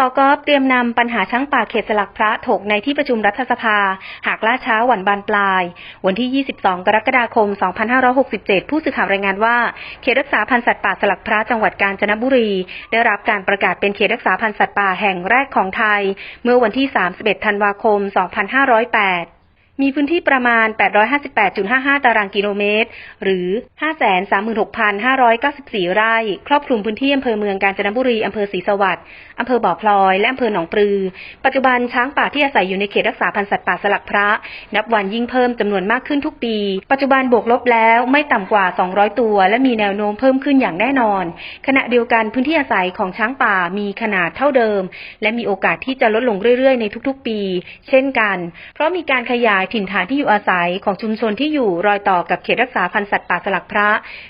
อฟเตรียมนำปัญหาช้างป่าเขตสลักพระถกในที่ประชุมรัฐสภา หากล่าช้าหวันบานปลาย วันที่ 22 กรกฎาคม 2567 ผู้สื่อข่าวรายงานว่า เขตรักษาพันธุ์สัตว์ป่าสลักพระจังหวัดกาญจนบุรี ได้รับการประกาศเป็นเขตรักษาพันธุ์สัตว์ป่าแห่งแรกของไทย เมื่อวันที่ 31 ธันวาคม 2508 มีพื้นที่ประมาณ 858.55 ตารางกิโลเมตร หรือ 536,594 ไร่ ครอบคลุมพื้นที่อำเภอเมืองกาญจนบุรี อำเภอศรีสวัสดิ์อำเภอบ่อพลอย และอำเภอหนองปลือ ปัจจุบันช้างป่าที่อาศัยอยู่ในเขตรักษาพันธุ์สัตว์ป่าสลักพระ นับวันยิ่งเพิ่มจำนวนมากขึ้นทุกปี ปัจจุบันบวกลบแล้วไม่ต่ำกว่า 200 ตัว และมีแนวโน้มเพิ่มขึ้นอย่างแน่นอน ขณะเดียวกันพื้นที่อาศัยของช้างป่ามีขนาดเท่าเดิม และมีโอกาสที่จะลดลงเรื่อยๆ ในทุกๆ ปี เช่นกัน เพราะมีการขยายถิ่นฐานที่อยู่อาศัยของชุมชนที่อยู่รอยต่อกับเขตรักษาพันธุ์สัตว์ป่าสลักพระ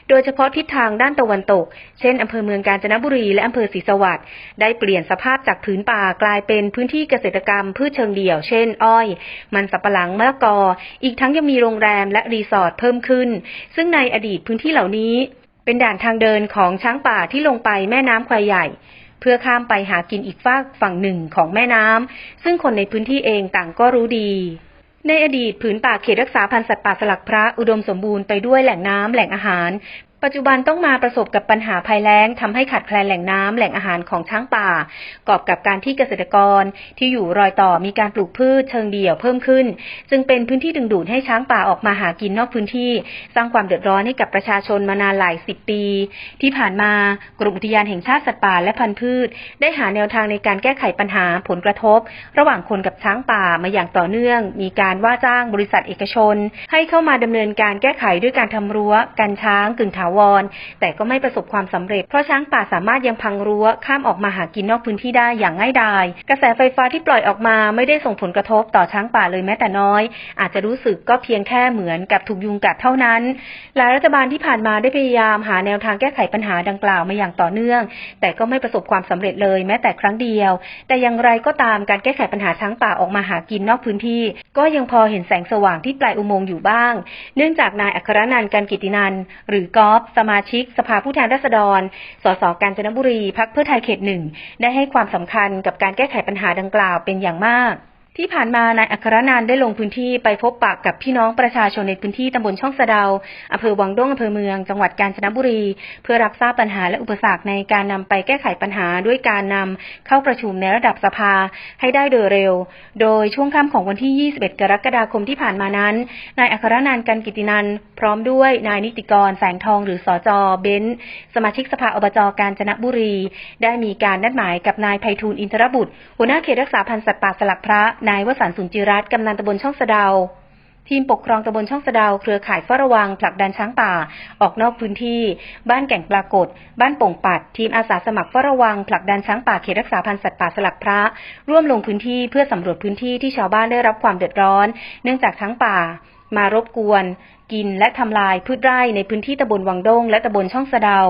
โดยเฉพาะทิศทางด้านตะวันตก เช่นอำเภอเมืองกาญจนบุรีและอำเภอศรีสวัสดิ์ได้เปลี่ยนสภาพจากผืนป่ากลายเป็นพื้นที่เกษตรกรรมพืชเชิงเดี่ยว เช่น อ้อย มันสับปะหลังมะละกอ อีกทั้งยังมีโรงแรมและรีสอร์ทเพิ่มขึ้น ซึ่งในอดีตพื้นที่เหล่านี้ เป็นด่านทางเดินของช้างป่าที่ลงไปแม่น้ำควายใหญ่เพื่อข้ามไปหากินอีกฝากฝั่งหนึ่งของแม่น้ำ ซึ่งคนในพื้นที่เองต่างก็รู้ดี ในอดีตผืนป่าเขตรักษาพันธุ์สัตว์ป่าสลักพระอุดมสมบูรณ์ไปด้วยแหล่งน้ำแหล่งอาหาร ปัจจุบันต้องมาประสบกับปัญหาภัยแล้งทำให้ขาดแคลนแหล่งน้ำแหล่งอาหารของช้างป่ากอบกับการที่เกษตรกรที่อยู่รอยต่อมีการปลูกพืชเชิงเดี่ยวเพิ่มขึ้น จึงเป็นพื้นที่ดึงดูดให้ช้างป่าออกมาหากินนอกพื้นที่ สร้างความเดือดร้อนให้กับประชาชนมานานหลายสิบปี ที่ผ่านมากรมอุทยานแห่งชาติสัตว์ป่าและพันธุ์พืช ได้หาแนวทางในการแก้ไขปัญหาผลกระทบ ระหว่างคนกับช้างป่ามาอย่างต่อเนื่อง มีการว่าจ้างบริษัทเอกชน ให้เข้ามาดำเนินการแก้ไขด้วยการทำรั้วกันช้างกึ่งถาวร แต่ก็ไม่ประสบความสำเร็จ เพราะช้างป่าสามารถยังพังรั้วข้ามออกมาหากินนอกพื้นที่ได้อย่างง่ายดาย กระแสไฟฟ้าที่ปล่อยออกมาไม่ได้ส่งผลกระทบต่อช้างป่าเลยแม้แต่น้อย อาจจะรู้สึกก็เพียงแค่เหมือนกับถูกยุงกัดเท่านั้น หลายรัฐบาลที่ผ่านมาได้พยายามหาแนวทางแก้ไขปัญหาดังกล่าวมาอย่างต่อเนื่อง แต่ก็ไม่ประสบความสำเร็จเลยแม้แต่ครั้งเดียว แต่อย่างไรก็ตามการแก้ไขปัญหาช้างป่าออกมาหากินนอกพื้นที่ ก็ยังพอเห็นแสงสว่างที่ปลายอุโมงค์อยู่บ้าง เนื่องจากนายอัครนันท์การกิตินันหรือกอล์ฟสมาชิก สภาผู้แทนราษฎร สสกาญจนบุรี พักเพื่อไทยเขตหนึ่ง ได้ให้ความสำคัญกับการแก้ไขปัญหาดังกล่าวเป็นอย่างมาก ที่ผ่านมานายอัครนันได้ลงพื้นที่ไปพบปะกับพี่น้องประชาชนในพื้นที่ตำบลช่องสะเดาอำเภอวังด้งอำเภอเมือง จังหวัดกาญจนบุรี เพื่อรับทราบปัญหาและอุปสรรคในการนำไปแก้ไขปัญหาด้วยการนำเข้าประชุมในระดับสภาให้ได้โดยเร็ว โดยช่วงค่ำของวันที่ 21 กรกฎาคมที่ผ่านมานั้น นายอัครนันกันกิตินัน พร้อมด้วยนายนิติกรแสงทองหรือสอจอเบนซ์สมาชิกสภาอบจกาญจนบุรี ได้มีการนัดหมายกับนายไพฑูรย์อินทรบุตรหัวหน้าเขตรักษาพันธุ์สัตว์ป่าสลักพระนายวสันสุนจิรัตน์กำนันตำบลช่องสะเดา ทีมปกครองตำบลช่องสะเดา เครือข่ายเฝ้าระวังผลักดันช้างป่า ออกนอกพื้นที่ บ้านแก่งปรากฏ บ้านโป่งปัด ทีมอาสาสมัครเฝ้าระวังผลักดันช้างป่าเขตรักษาพันธุ์สัตว์ป่าสลักพระ ร่วมลงพื้นที่เพื่อสำรวจพื้นที่ที่ชาวบ้านได้รับความเดือดร้อน เนื่องจากช้างป่ามารบกวน กินและทำลายพืชไร่ในพื้นที่ตำบลวังด้งและตำบลช่องสะเดา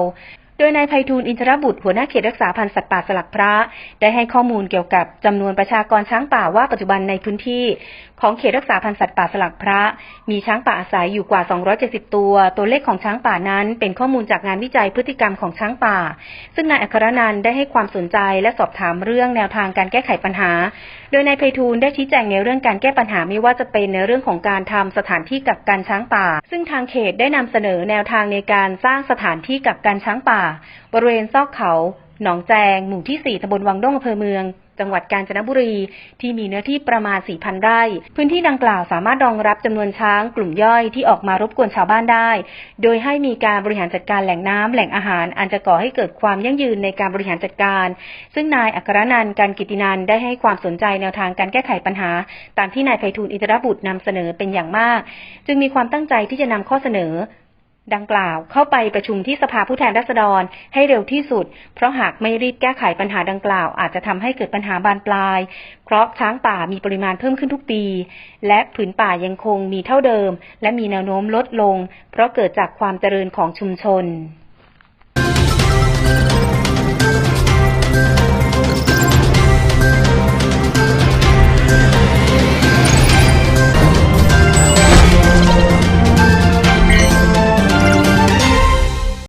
โดยนายไพฑูรย์อินทรบุตรหัวหน้าเขตรักษาพันธุ์สัตว์ป่าสลักพระ ได้ให้ข้อมูลเกี่ยวกับจำนวนประชากรช้างป่าว่าปัจจุบันในพื้นที่ ของเขตรักษาพันธุ์สัตว์ป่าสลักพระ มีช้างป่าอาศัยอยู่กว่า 270 ตัว ตัวเลขของช้างป่านั้น เป็นข้อมูลจากงานวิจัยพฤติกรรมของช้างป่า ซึ่งนายอัครนันได้ให้ความสนใจและสอบถามเรื่องแนวทางการแก้ไขปัญหา โดยนายไพฑูรย์ได้ชี้แจงในเรื่องการแก้ปัญหาไม่ว่าจะเป็นในเรื่องของการทำสถานที่กักกันช้างป่า ซึ่งทางเขตได้นำเสนอแนวทางในการสร้างสถานที่กักกันช้างป่าบริเวณซอกเขา หนองแจง หมู่ที่ 4ตำบลวังด้งอำเภอเมือง จังหวัดกาญจนบุรี ที่มีเนื้อที่ประมาณ 4,000 ไร่ พื้นที่ดังกล่าวสามารถรองรับจำนวนช้างกลุ่มย่อยที่ออกมารบกวนชาวบ้านได้ โดยให้มีการบริหารจัดการแหล่งน้ำแหล่งอาหาร อันจะก่อให้เกิดความยั่งยืนในการบริหารจัดการ ซึ่งนายอัครนันท์การกิตินันได้ให้ความสนใจแนวทางการแก้ไขปัญหา ตามที่นายไพฑูรย์อินทรบุตรนำเสนอเป็นอย่างมาก จึงมีความตั้งใจที่จะนำข้อเสนอ ดังกล่าวเข้าไปประชุมที่สภาผู้แทนราษฎรให้เร็วที่สุด เพราะหากไม่รีบแก้ไขปัญหาดังกล่าว อาจจะทำให้เกิดปัญหาบานปลาย เพราะช้างป่ามีปริมาณเพิ่มขึ้นทุกปี และผืนป่ายังคงมีเท่าเดิม และมีแนวโน้มลดลง เพราะเกิดจากความเจริญของชุมชน